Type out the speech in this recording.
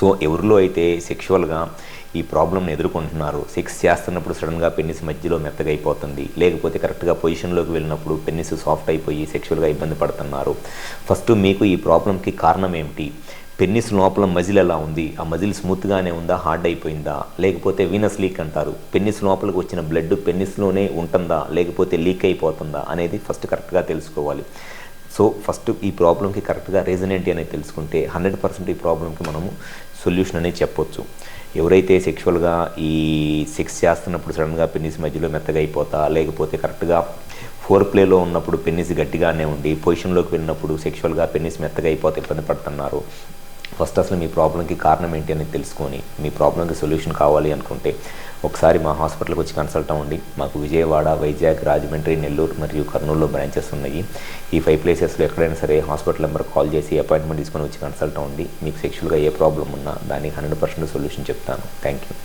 So ఎవరిలో అయితే సెక్షువల్గా ఈ ప్రాబ్లమ్ని ఎదుర్కొంటున్నారు సెక్స్ చేస్తున్నప్పుడు సడన్గా పెన్నిస్ మధ్యలో మెత్తగా అయిపోతుంది. లేకపోతే కరెక్ట్గా పొజిషన్లోకి వెళ్ళినప్పుడు పెన్నిస్ సాఫ్ట్ అయిపోయి సెక్షువల్గా ఇబ్బంది పడుతున్నారు. ఫస్ట్ మీకు ఈ ప్రాబ్లంకి కారణం ఏమిటి? పెన్నిస్ లోపల మజిల్ ఎలా ఉంది? ఆ మజిల్ స్మూత్గానే ఉందా? హార్డ్ అయిపోయిందా? లేకపోతే వీనస్ లీక్ అంటారు. పెన్నిస్ లోపలికి వచ్చిన బ్లడ్ పెన్నిస్లోనే ఉంటుందా? లేకపోతే లీక్ అయిపోతుందా? అనేది ఫస్ట్ కరెక్ట్గా తెలుసుకోవాలి. సో ఫస్ట్ ఈ ప్రాబ్లంకి కరెక్ట్గా రీజన్ ఏంటి అనేది తెలుసుకుంటే హండ్రెడ్ పర్సెంట్ ఈ ప్రాబ్లంకి మనము సొల్యూషన్ అనేది చెప్పొచ్చు. ఎవరైతే సెక్షువల్గా ఈ సెక్స్ చేస్తున్నప్పుడు సడన్గా పెన్నిస్ మధ్యలో మెత్తగా అయిపోతా లేకపోతే కరెక్ట్గా ఫోర్ ప్లేలో ఉన్నప్పుడు పెన్నిస్ గట్టిగానే ఉండి పొజిషన్లోకి వెళ్ళినప్పుడు సెక్షువల్గా పెన్నిస్ మెత్తగా అయిపోతే ఇబ్బంది పడుతున్నారు. ఫస్ట్ అసలు మీ ప్రాబ్లంకి కారణం ఏంటి అనేది తెలుసుకొని మీ ప్రాబ్లంకి సొల్యూషన్ కావాలి అనుకుంటే ఒకసారి మా హాస్పిటల్కి వచ్చి కన్సల్ట్ అవ్వండి. మాకు విజయవాడ వైజాగ్ రాజమండ్రి నెల్లూరు మరియు కర్నూలులో బ్రాంచెస్ ఉన్నాయి. ఈ ఫైవ్ ప్లేసెస్లో ఎక్కడైనా సరే హాస్పిటల్ నెంబర్ కాల్ చేసి అపాయింట్మెంట్ తీసుకొని వచ్చి కన్సల్ట్ అవ్వండి. మీకు సెక్షువల్గా ఏ ప్రాబ్లం ఉన్నా దానికి హండ్రెడ్ పర్సెంట్ సొల్యూషన్ చెప్తాను. Thank you